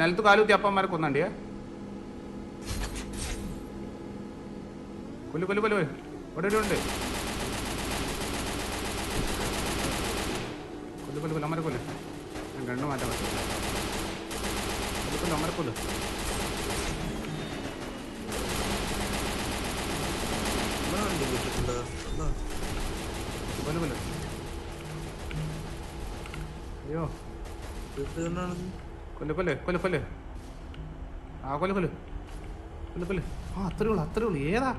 നിലത്ത് കാലുത്തി അപ്പന്മാരെ കൊന്നണ്ടിയേ? കൊല്ലു കൊല്ലു കൊല്ലു ഇവിടെ ഒരു ഉണ്ട്. കൊല്ലു കൊല്ലു കൊല്ലു അമ്മരെ കൊല്ലു. ഞാൻ മാറ്റാൻ പറ്റും കൊല്ലു കൊല്ലു അമ്മരെ കൊല്ലു. ഇവിടെ. കൊല്ലു കൊല്ലു. അയ്യോ. കൊല്ലു കൊല്ലു കൊല്ല കൊല്ലു. ആ കൊല്ല കൊല്ല. കൊല്ല കൊല്ലു. ആ അത്രേ ഉള്ളു അത്രേ ഉള്ളു. ഏതാ?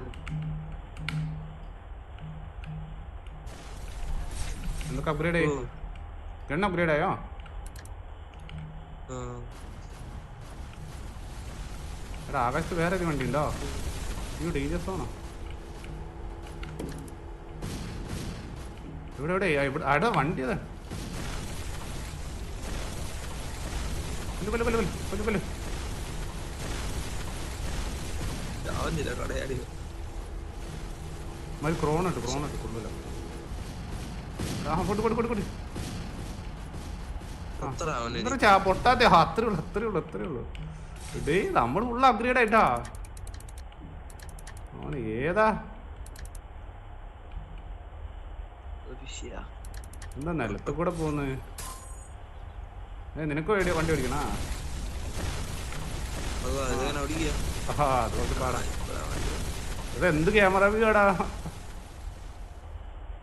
എന്തൊക്കെ അപ്ഗ്രേഡ് ആയി? ഓ, അപ്ഗ്രേഡ് ആയോ. എടാ ആകാശത്ത് വേറെ ഒരു വണ്ടി ഉണ്ടോ? അയ്യോ ഡേഞ്ചറസ് ആണോ ഇവിടെ എവിടെ ഇവിടെ അവിടെ വണ്ടി കൊല്ലു കൊല്ലു കൊല്ലു കൊല്ലു കൊല്ലു ചാവുന്നില്ല കടയാടി. മതി ക്രോണിട്ട് ക്രോണിട്ട് കൊള്ളില്ല ആ അത്ര അവന് ഇത്ര ചാ പൊട്ടാത്തെ? അത്രേ ഉള്ളു അത്രേ ഉള്ളു അത്രേ ഉള്ളു. ഡേ നമ്മൾ ഫുള്ള് അപ്ഗ്രേഡ് ആയിട്ടാ. അവന് ഏതാ? എന്താ നിലത്ത് കൂടെ പോന്ന് നിനക്ക് വേണ്ടി വണ്ടി ഓടിക്കണാ? അത് അതെങ്ങനെ ഓടിക്കുക. ആഹാ അത് പാടാ. ഇത് എന്ത് ക്യാമറ വ്യൂടാ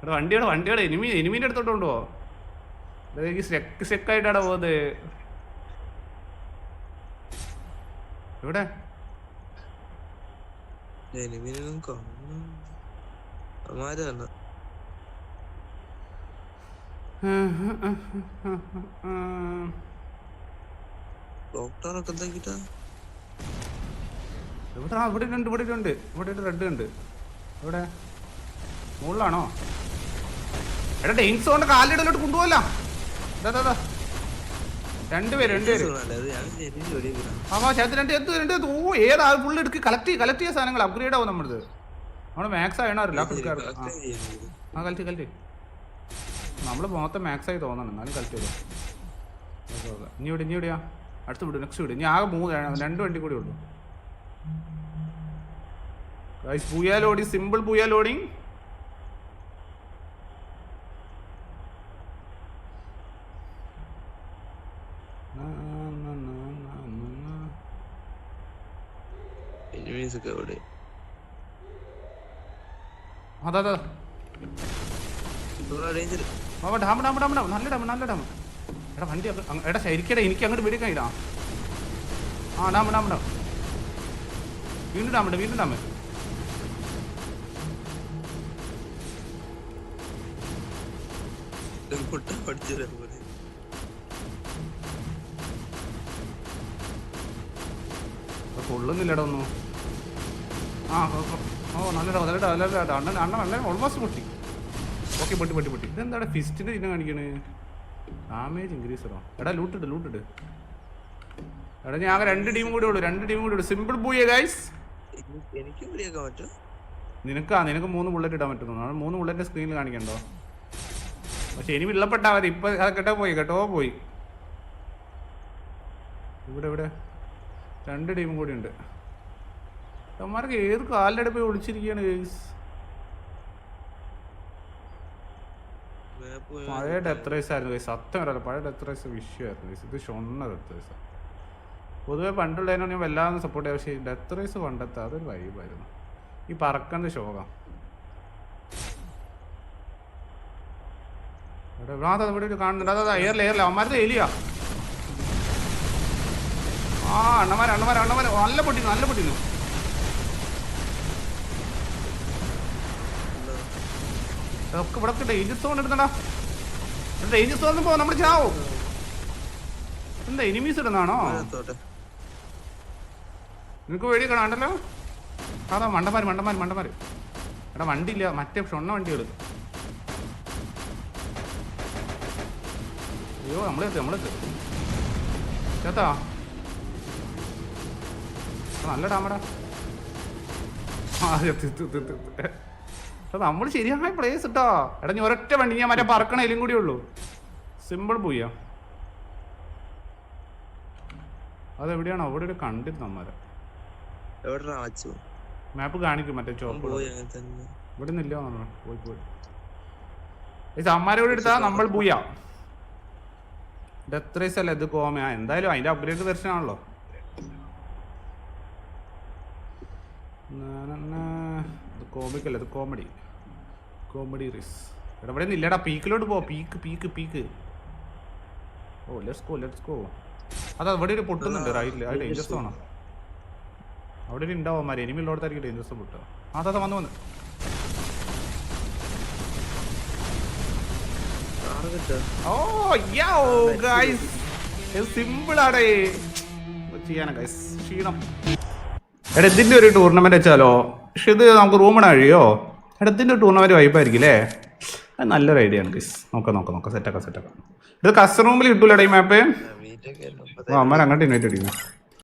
എടാ വണ്ടിയുടെ വണ്ടിയുടെ എനിമി എനിമീന്റെ അടുത്തോട്ട് കൊണ്ടുപോ. എനിക്ക് സെക്ക് സെക്കായിട്ടാടാ പോകുന്നത് ഇവിടെ എനിമിനും കാണുന്നു അമാര് ഇവിടെ ആ, ഇവിടെ ഉണ്ട് ഇവിടെ ഉണ്ട്. ഇവിടെ ഒരു റെഡ് ഉണ്ട്. മുകളിലാണോ? എടാ ഡെയിൻസ് കൊണ്ട് കാലിടലോട്ട് കൊണ്ടുപോകല്ല രണ്ടുപേര് രണ്ടുപേര്. ആ രണ്ട് എന്ത് രണ്ട് ഓ ഏതാ ഫുള്ള് എടുക്ക് കളക്ട് ചെയ്യ കളക്ട് ചെയ്യ സാധനങ്ങൾ അപ്ഗ്രേഡ് ആവും നമ്മളത്. നമ്മുടെ മാക്സ് ആയണറില്ല അറിയില്ല ആ. ആ കളക്ട് കളക്ട് നമ്മൾ മൊത്തം മാക്സ് ആയി തോന്നണം. എന്നാലും ചെയ്തോ ഓക്കെ ഓക്കെ. ഇനി ഇവിടെ ഇനി എവിടെയാ അടുത്ത് വിടും നെക്സ്റ്റ് വിടും. ഇനി ആകെ മൂന്ന് രണ്ട് വണ്ടി കൂടി ഉള്ളൂ. ഗൈസ് പൂയാ ലോഡിങ് സിമ്പിൾ പൂയാ ലോഡിങ് അതെ അതെ. ഡാം ഡാം ഡാം ഡാം നല്ല ഡാം നല്ല ഡാം എടാ വണ്ടി എടാ ശരിക്കടാ എനിക്ക് അങ്ങോട്ട് വെടിക്കാൻ ഇടാ ആ ഡാം ഡാം ഡാം വീണ്ടും ഡാം ഉണ്ട് വീണ്ടും ഡാം പൊട്ട പഠിച്ചു പോലെ. കൊള്ളുന്നില്ലടാ ഒന്നും. ആ ഓ, നല്ലടാ നല്ലടാ നല്ല ഡാം നല്ല ഡാം നല്ല ഡാം അണ്ണൻ അണ്ണൻ അണ്ണൻ ഓൾമോസ്റ്റ് പൊട്ടി ഓക്കെ പൊട്ടി പൊട്ടി പൊട്ടി. ഇതെന്താടാ ഫിസ്റ്റിന്റെ ഇതിനെ കാണിക്കണേ? ഡാമേജ് ഇൻക്രീസറോ എടാ ലൂട്ടിട്ട് ലൂട്ടിട്ട് എടാ ഞാൻ രണ്ട് ടീമും കൂടി ഉള്ളൂ രണ്ട് ടീമും കൂടി ഉള്ളൂ. സിമ്പിൾ പൂയ ഗൈസ് നിനക്കാ നിനക്ക് മൂന്ന് ബുള്ളറ്റ് ഇടാൻ പറ്റുന്നു. മൂന്ന് ബുള്ളറ്റ് സ്ക്രീനിൽ കാണിക്കണ്ടോ? പക്ഷെ ഇനി വിള്ളപ്പെട്ടാ മതി. ഇപ്പൊ കേട്ടോ പോയി കേട്ടോ പോയി. ഇവിടെ ഇവിടെ. രണ്ട് ടീമും കൂടി ഉണ്ട്. അവന്മാർക്ക് ഏത് കാലിന്റെ ഒളിച്ചിരിക്കുകയാണ് ഗൈസ് മാപ്പ് പഴയ ഡെത്ത് റേസ് ആയിരുന്നു ഗൈസ് സത്യം വരാലോ പഴയ ഡെത്ത് റേസ് വിഷയമായിരുന്നു ഗൈസ് ഇത് ഷൊണ്ണ ഡെത്ത് റേസ് പൊതുവെ പണ്ടുള്ളതിനാണ് ഞാൻ വല്ലാതെ സപ്പോർട്ട് ചെയ്യാം. പക്ഷേ ഡെത്ത് റേസ് പണ്ടത്തെ അതൊരു വൈബായിരുന്നു ഈ പറക്കുന്ന ശോകം. ഇവിടെ ഒരു കാണുന്നുണ്ട്. അതാ എയറിൽ എയറിൽ അവന്മാരുടെ എലിയാ. ആ അണ്ണമാര അണ്ണമാര അണ്ണമാര നല്ല പൊട്ടിന്നു നല്ല പൊട്ടിന്നു ഇതൊക്കെ ഇവിടെ ഡേഞ്ചർ സോൺ എടുത്തടാ. ഡേഞ്ചർ സോൺ പോ നമ്മൾ ചാവോ. എന്താ എനിമീസ് ഇടുന്നാണോ നിനക്ക് വേടി കാണാണ്ടല്ലോ? അതാ മണ്ടന്മാര് മണ്ടന്മാര് മണ്ടന്മാര്. എടാ വണ്ടി ഇല്ല മറ്റേ ഷൊണ്ണ വണ്ടികൾ അയ്യോ നമ്മളെത്തി നമ്മളെത്തി ചേത്താ നല്ല ഡാമടാ ആ എത്തി, നമ്മൾ ശരിയായ പ്ലേസ് ഇട്ടോ. എടാ നീ ഒരൊറ്റ വണ്ടി ഞാൻ മറ്റേ പറക്കണേലും കൂടി ഉള്ളൂ. സിമ്പിൾ പോയാ അതെവിടെയാണോ? അവിടെ ഒരു കണ്ടിരുന്നു അമ്മാരെ. മാപ്പ് കാണിക്കും മറ്റേ ചോപ്പ് ഇവിടെ നിന്നില്ല പോയി പോയി. അമ്മാരെ കൂടെ എടുത്താ നമ്മൾ പോയാ ഡെത്ത് റേസ് അല്ല ഇത് കോമ എന്തായാലും അതിന്റെ അപ്ഗ്രേഡ് വെർഷൻ ആണല്ലോ ഇത് കോമിക് അല്ല ഇത് കോമഡി കോമഡി റിസ് എടാ ഇവിടെ ഇല്ലടാ പീക്കിലോട്ട് പോ. Peak peak peak oh let's go let's go അതാ ഇവിടെ ഒരു പൊട്ടുന്നുണ്ട്. റൈറ്റിൽ അത് ഡേഞ്ചറസ് ആണ് അവിടെ ഒരു ഉണ്ടാവും എനിമി ഉള്ളടത്തായിരിക്കും ഡേഞ്ചറസ് പൊട്ടുക. ആ അതാ വന്ന് വന്ന്. ഓ യോ ഗൈസ് സിമ്പിൾ ചെയ്യാനാ ഗൈസ് ക്ഷീണം. എടാ ഇതിന്റെ ഒരു ടൂർണമെന്റ് വെച്ചാലോ? പക്ഷെ ഇത് നമുക്ക് റൂമിടാൻ കഴിയോ? എടാ ടൂർണമെന്റ് വൈബായിരിക്കും അല്ലേ അത് നല്ലൊരു ഐഡിയ ആണ് ഗൈസ് നോക്കാം നോക്കാം നോക്കാം. സെറ്റാക്കാം സെറ്റാക്കാം ഇത് കസ്റ്റർ റൂമിൽ കിട്ടൂലടാ ഈ മാപ്പ് അമ്മ അങ്ങോട്ട് ഇൻവൈറ്റ് അടിക്കുന്നു.